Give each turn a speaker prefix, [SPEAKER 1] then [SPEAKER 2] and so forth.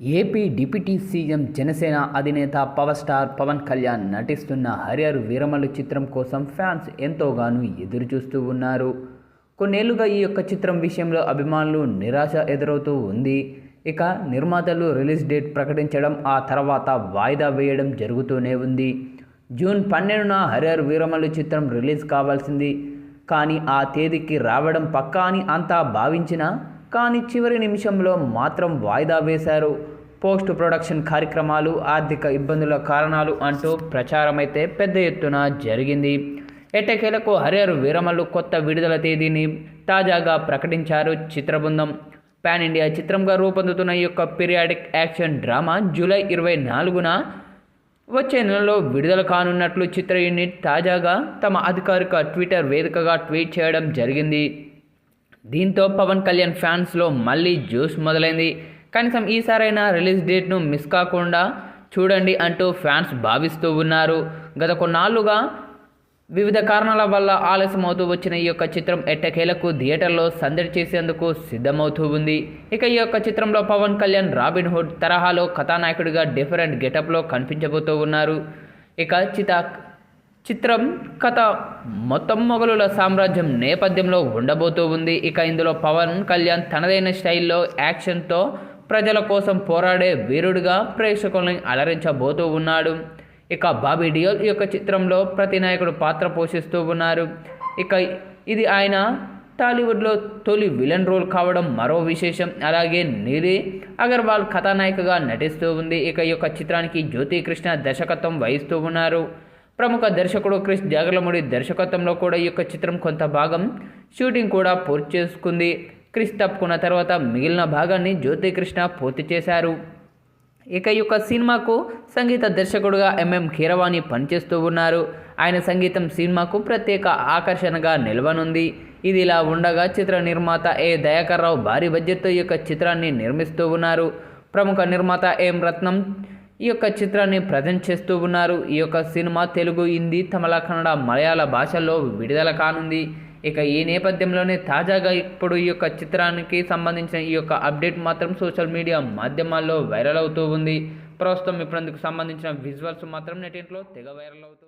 [SPEAKER 1] AP deputy CM Janasena అధినేత power star Pawan Kalyan నటిస్తున్న హరిహర్ వీరమల్లు చిత్రం కోసం ఫ్యాన్స్ ఎంతోగానో ఎదురు చూస్తూ ఉన్నారు. కొన్నేళ్ళుగా ఈ యొక్క చిత్రం విషయంలో అభిమానులు నిరాశ ఎదురవుతూ ఉంది. ఇక నిర్మాతలు రిలీజ్ డేట్ ప్రకటించడం ఆ తర్వాత వాయిదా వేయడం జరుగుతూనే ఉంది. జూన్ పన్నెండున హరిహర్ వీరమల్లు చిత్రం రిలీజ్ కావాల్సింది. కానీ ఆ తేదీకి రావడం పక్కా అని అంతా భావించినా కానీ చివరి నిమిషంలో మాత్రం వాయిదా వేశారు. పోస్ట్ ప్రొడక్షన్ కార్యక్రమాలు ఆర్థిక ఇబ్బందుల కారణాలు అంటూ ప్రచారమైతే పెద్ద ఎత్తున జరిగింది. ఎట్టకేలకు హరిహర్ వీరమల్లు కొత్త విడుదల తేదీని తాజాగా ప్రకటించారు చిత్రబృందం. పాన్ ఇండియా చిత్రంగా రూపొందుతున్న ఈ యొక్క పీరియాడిక్ యాక్షన్ డ్రామా జూలై ఇరవై నాలుగున వచ్చే నెలలో విడుదల కానున్నట్లు చిత్ర యూనిట్ తాజాగా తమ అధికారిక ట్విట్టర్ వేదికగా ట్వీట్ చేయడం జరిగింది. దీంతో పవన్ కళ్యాణ్ ఫ్యాన్స్లో మళ్ళీ జ్యూస్ మొదలైంది. కనీసం ఈసారైనా రిలీజ్ డేట్ను మిస్ కాకుండా చూడండి అంటూ ఫ్యాన్స్ భావిస్తూ ఉన్నారు. గత కొన్నాళ్ళుగా వివిధ కారణాల వల్ల ఆలస్యం అవుతూ వచ్చిన ఈ యొక్క చిత్రం ఎట్టకేలకు థియేటర్లో సందడి చేసేందుకు సిద్ధమవుతూ ఉంది. ఇక ఈ యొక్క చిత్రంలో పవన్ కళ్యాణ్ రాబిన్ హుడ్ తరహాలో కథానాయకుడిగా డిఫరెంట్ గెటప్లో కనిపించబోతూ ఉన్నారు. ఇక చితా చిత్రం కథ మొత్తం మొఘలుల సామ్రాజ్యం నేపథ్యంలో ఉండబోతూ ఉంది. ఇక ఇందులో పవన్ కళ్యాణ్ తనదైన స్టైల్లో యాక్షన్తో ప్రజల కోసం పోరాడే వీరుడిగా ప్రేక్షకులను అలరించబోతూ ఉన్నాడు. ఇక బాబీ డియోల్ ఈ యొక్క చిత్రంలో ప్రతి నాయకుడు పాత్ర పోషిస్తూ ఉన్నారు. ఇక ఇది ఆయన టాలీవుడ్లో తొలి విలన్ రోల్ కావడం మరో విశేషం. అలాగే నీలి అగర్వాల్ కథానాయికగా నటిస్తూ ఉంది. ఇక ఈ యొక్క చిత్రానికి జ్యోతి కృష్ణ దర్శకత్వం వహిస్తూ ఉన్నారు. ప్రముఖ దర్శకుడు క్రిష్ జాగలముడి దర్శకత్వంలో కూడా ఈ యొక్క చిత్రం కొంత భాగం షూటింగ్ కూడా పూర్తి చేసుకుంది. క్రిష్ తప్పుకున్న తర్వాత మిగిలిన భాగాన్ని జ్యోతి కృష్ణ పూర్తి చేశారు. ఇక ఈ యొక్క సినిమాకు సంగీత దర్శకుడుగా ఎంఎం కీరవాణి పనిచేస్తూ ఉన్నారు. ఆయన సంగీతం సినిమాకు ప్రత్యేక ఆకర్షణగా నిలవనుంది. ఇది ఇలా ఉండగా చిత్ర నిర్మాత ఏ దయాకర్ రావు భారీ బడ్జెట్తో ఈ యొక్క చిత్రాన్ని నిర్మిస్తూ ఉన్నారు. ప్రముఖ నిర్మాత ఎం రత్నం ఈ యొక్క చిత్రాన్ని ప్రజెంట్ చేస్తూ ఉన్నారు. ఈ యొక్క సినిమా తెలుగు హిందీ తమిళ కన్నడ మలయాళ భాషల్లో విడుదల కానుంది. ఇక ఈ నేపథ్యంలోనే తాజాగా ఇప్పుడు ఈ యొక్క చిత్రానికి సంబంధించిన ఈ యొక్క అప్డేట్ మాత్రం సోషల్ మీడియా మాధ్యమాల్లో వైరల్ అవుతూ ఉంది. ప్రస్తుతం ఇప్పుడు అందుకు సంబంధించిన విజువల్స్ మాత్రం నెటింట్లో తెగ వైరల్ అవుతూ